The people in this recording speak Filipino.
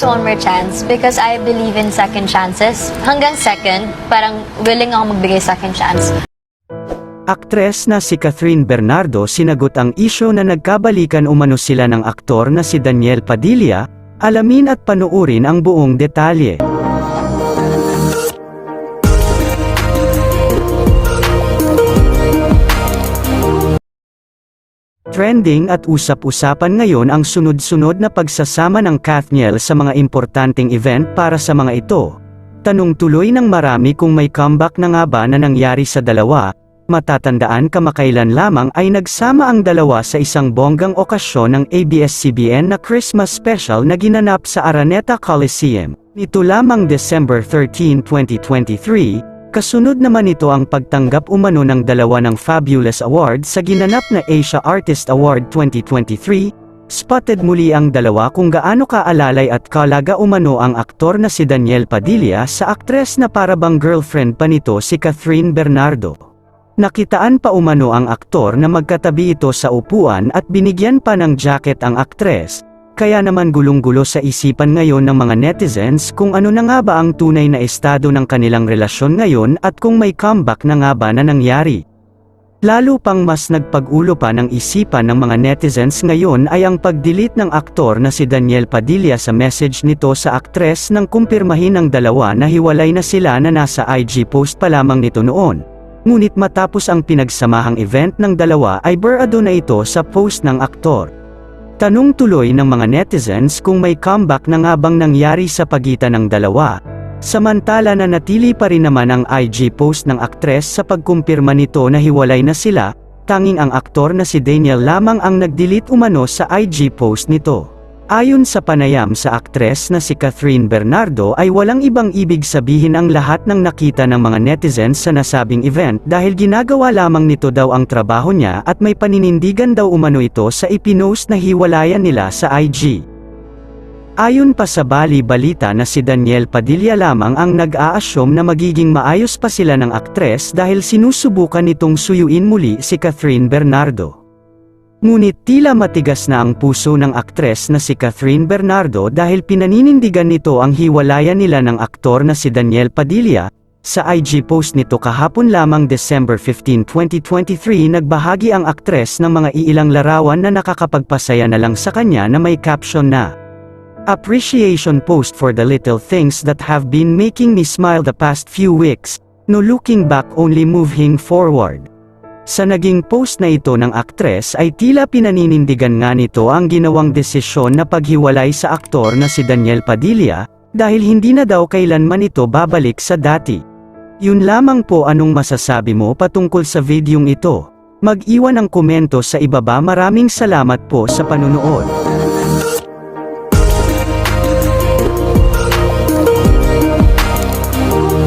one more chance because I believe in second chances. Hanggang second, parang willing ako magbigay second chance. Aktres na si Catherine Bernardo sinagot ang isyo na nagkabalikan umano sila ng aktor na si Daniel Padilla, alamin at panuurin ang buong detalye. Trending at usap-usapan ngayon ang sunod-sunod na pagsasama ng Kathniel sa mga importanteng event para sa mga ito. Tanong tuloy ng marami kung may comeback na nga ba na nangyari sa dalawa, matatandaan kamakailan lamang ay nagsama ang dalawa sa isang bonggang okasyon ng ABS-CBN na Christmas special na ginanap sa Araneta Coliseum. Nito lamang December 13, 2023, kasunod naman ito ang pagtanggap umano ng dalawa ng Fabulous Award sa ginanap na Asia Artist Award 2023, Spotted muli ang dalawa kung gaano kaalalay at kalaga umano ang aktor na si Daniel Padilla sa aktres na parabang girlfriend pa nito si Catherine Bernardo. Nakitaan pa umano ang aktor na magkatabi ito sa upuan at binigyan pa ng jacket ang aktres, kaya naman gulong-gulo sa isipan ngayon ng mga netizens kung ano na nga ba ang tunay na estado ng kanilang relasyon ngayon at kung may comeback na nga ba na nangyari. Lalo pang mas nagpag-ulo pa ng isipan ng mga netizens ngayon ay ang pag-delete ng aktor na si Daniel Padilla sa message nito sa aktres nang kumpirmahin ng dalawa na hiwalay na sila na nasa IG post pa lamang nito noon. Ngunit matapos ang pinagsamahang event ng dalawa ay burado na ito sa post ng aktor. Tanong tuloy ng mga netizens kung may comeback na nga bang nangyari sa pagitan ng dalawa, Samantala na natili pa rin naman ang IG post ng aktres sa pagkumpirma nito na hiwalay na sila, tanging ang aktor na si Daniel lamang ang nag-delete umano sa IG post nito. Ayon sa panayam sa aktres na si Catherine Bernardo ay walang ibang ibig sabihin ang lahat ng nakita ng mga netizens sa nasabing event dahil ginagawa lamang nito daw ang trabaho niya at may paninindigan daw umano ito sa ipinost na hiwalayan nila sa IG. Ayon pa sa Bali balita na si Daniel Padilla lamang ang nag-aasyom na magiging maayos pa sila ng aktres dahil sinusubukan nitong suyuin muli si Catherine Bernardo. Ngunit tila matigas na ang puso ng aktres na si Catherine Bernardo dahil pinaninindigan nito ang hiwalayan nila ng aktor na si Daniel Padilla, sa IG post nito kahapon lamang December 15, 2023 nagbahagi ang aktres ng mga iilang larawan na nakakapagpasaya na lang sa kanya na may caption na Appreciation post for the little things that have been making me smile the past few weeks, no looking back only moving forward. Sa naging post na ito ng aktres ay tila pinaninindigan nga nito ang ginawang desisyon na paghiwalay sa aktor na si Daniel Padilla, dahil hindi na daw kailanman ito babalik sa dati. Yun lamang po anong masasabi mo patungkol sa videong ito. Mag-iwan ng komento sa ibaba maraming salamat po sa panunood.